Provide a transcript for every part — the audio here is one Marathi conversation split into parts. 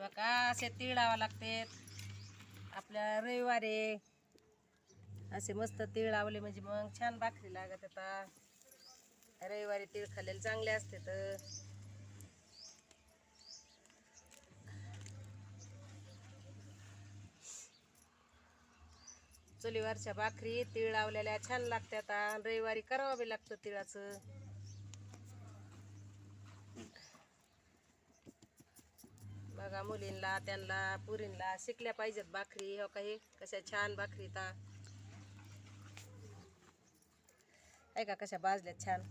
बघा असे तिळावं लागते आपल्या रविवारी असे मस्त तीळ लावले म्हणजे मग छान भाकरी लागत आता. रविवारी तीळ खाल्लेले चांगले असते तर. चुलीवरच्या भाकरी तीळ लावलेल्या छान लागते आता. रविवारी करावं बी लागतं तिळाचं बघा मुलींना त्यांना पुरींला शिकल्या पाहिजेत भाकरी हो काही कशा छान भाकरी ता. ऐका कशा भाजल्यात छान.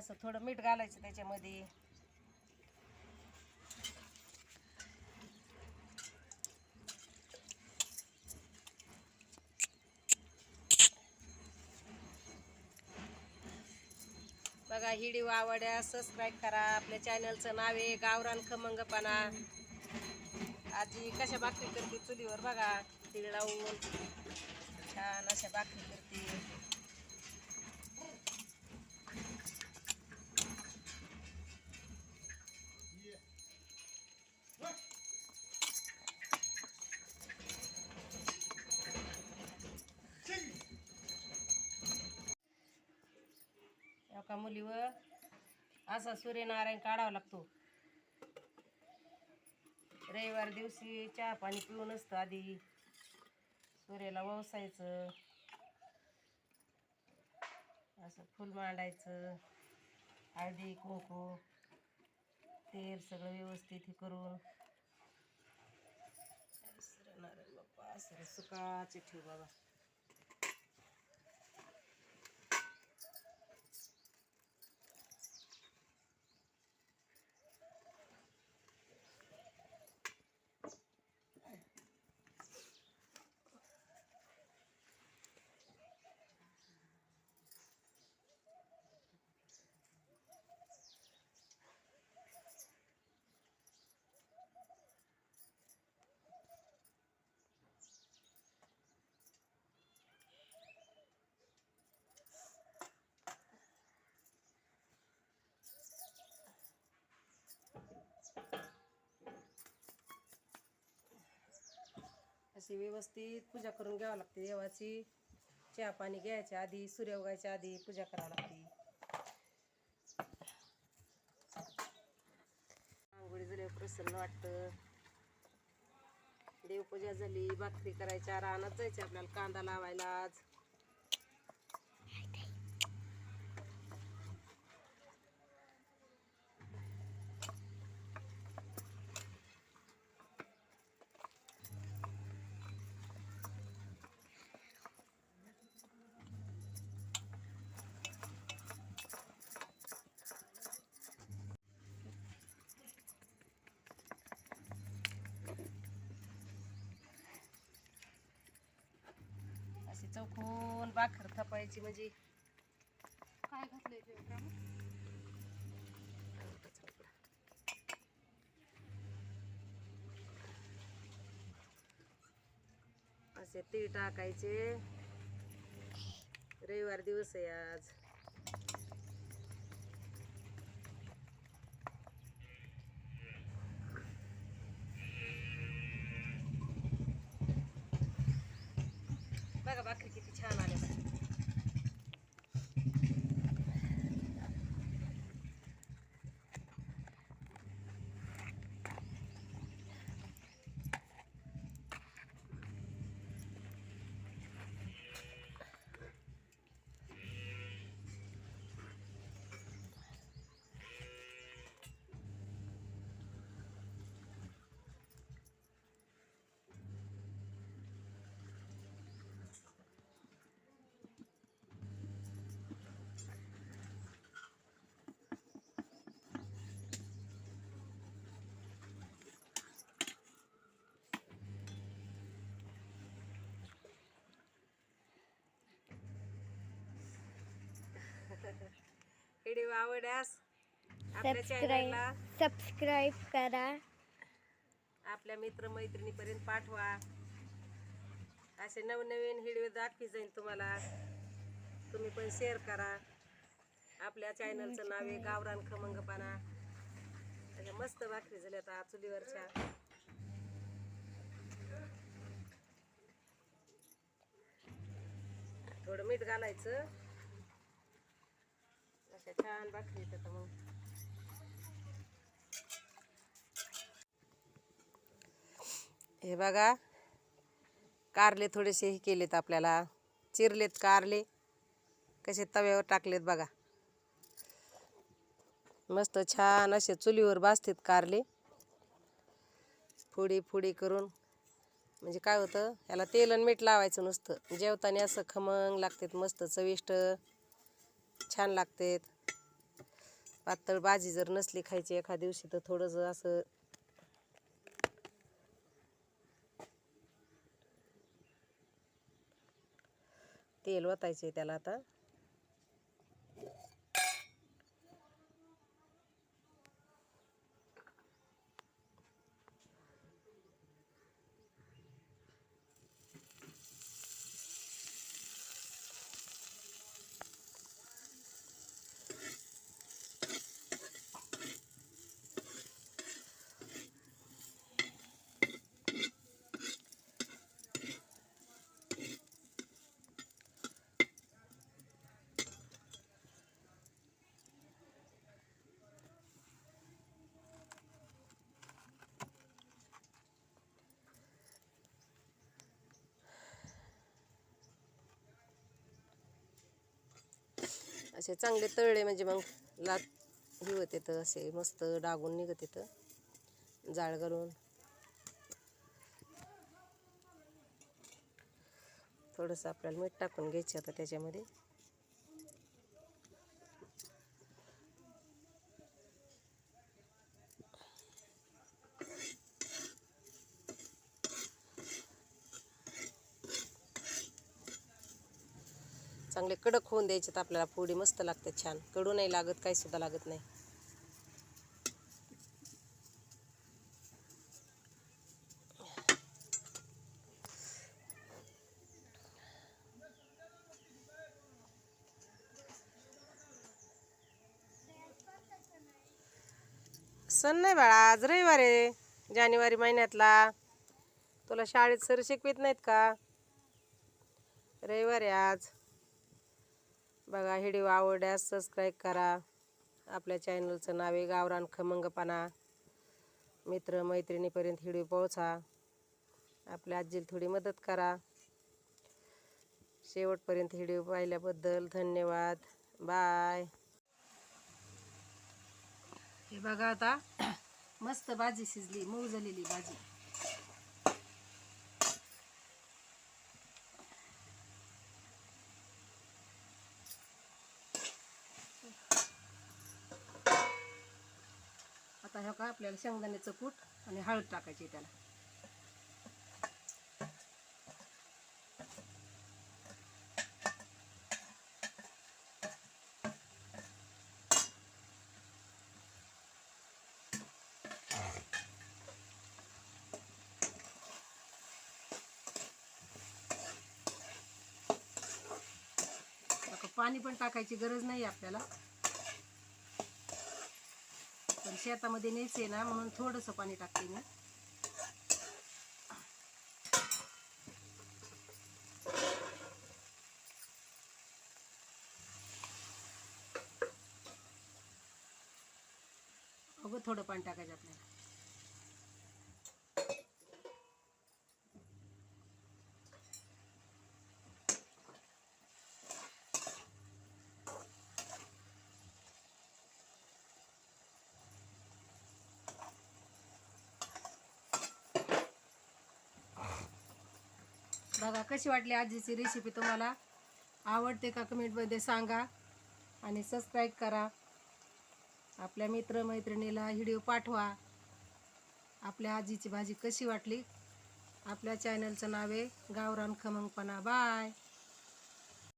असं थोडं मीठ घालायचं त्याच्यामध्ये. बघा हिडी वावड्या सबस्क्राईब करा. आपल्या चॅनलचं नाव आहे गावरान खमंगपणा. आजी कशा भाकरी करते चुलीवर? बघा तीळ लावून. छान अशा भाकरी करते. एका मुलीवर? असा सूर्यनारायण काढावा लागतो. रविवार दिवशी चहा पाणी पिऊन असतं आधी. सूर्याला वसायचं. असं फुल मांडायचं. हळदी कुंकू तेल सगळं व्यवस्थित हे करून. सूर्यनारायण बाप्पा असं सुकाचे ठेव बाबा. अशी व्यवस्थित पूजा करून घ्यावं लागते. देवाची चहा पाणी घ्यायच्या आधी सूर्य उगायच्या आधी पूजा करावी लागते. आंघोळी झाल्यावर प्रसन्न वाटतं. देवपूजा झाली भाकरी करायच्या रानात जायचं आपल्याला कांदा लावायला आज. चौकून भाकर थापायची म्हणजे. काय घातलंय असे ते टाकायचे. रविवार दिवस आहे आज बघा भाकरी किती छान आल्या हिडी आवड्यास आपल्या चॅनलला सबस्क्राईब करा. आपल्या मित्रमैत्रिणीपर्यंत पाठवा. असे नवनवीन व्हिडिओ दाखवी जाईल तुम्हाला. तुम्ही पण शेअर करा. आपल्या चॅनलचं नाव आहे गावरान खमंगपाना. अशा मस्त भाकरी झाल्या आता चुलीवरच्या. थोडं मीठ घालायचं. अशा छान भाकरी येतात मग. हे बघा कारले थोडेसे हे केलेत आपल्याला. चिरलेत कारले. कसे तव्यावर टाकलेत बघा. मस्त छान असे चुलीवर भाजतात कारले. फुडी फुडी करून. म्हणजे काय होतं याला तेल आणि मीठ लावायचं नुसतं. जेवताना असं खमंग लागतात मस्त चविष्ट. छान लागतात. पातळ भाजी जर नसली खायची एखाद्या दिवशी तर थोडंसं असं तेल ओतायचे त्याला आता. असे चांगले तळले म्हणजे मग लात हे होत येतं असे मस्त डागून निघत येतं जाळ घालून. थोडंसं आपल्याला मीठ टाकून घ्यायचं आता त्याच्यामध्ये. चांगले कडक होऊन द्यायचे तर आपल्याला. पोळी मस्त लागते छान. कडू नाही लागत काही सुद्धा लागत नाही. सण नाही बाळा आज रविवार आहे. जानेवारी महिन्यातला. तुला शाळेत सर शिकवित नाहीत का? रविवार आहे आज. बघा व्हिडिओ आवडल्यास सबस्क्राईब करा. आपल्या चॅनलचं नाव आहे गावरान खमंगपणा. मित्र मैत्रिणीपर्यंत व्हिडिओ पोहोचा. आपल्या आजीला थोडी मदत करा. शेवटपर्यंत व्हिडिओ पाहिल्याबद्दल धन्यवाद. बाय हे बघा आता मस्त भाजी शिजली मऊ झालेली भाजी. आता ह्या का आपल्याला शेंगदाण्याचं कूट आणि हळद टाकायची त्याला. पाणी पण टाकायची गरज नाही आपल्याला. शेतामध्ये न्यायचे ना म्हणून थोडंसं पाणी टाकते मी. अगं थोडं पाणी टाकायचं आपल्याला बघा कशी वाटली आजीची रेसिपी तुम्हाला? आवडते का कमेंटमध्ये सांगा आणि सबस्क्राईब करा. आपल्या मित्रमैत्रिणीला व्हिडिओ पाठवा. आपल्या आजीची भाजी कशी वाटली? आपल्या चॅनलचं नाव आहे गावरान खमंगपणा. बाय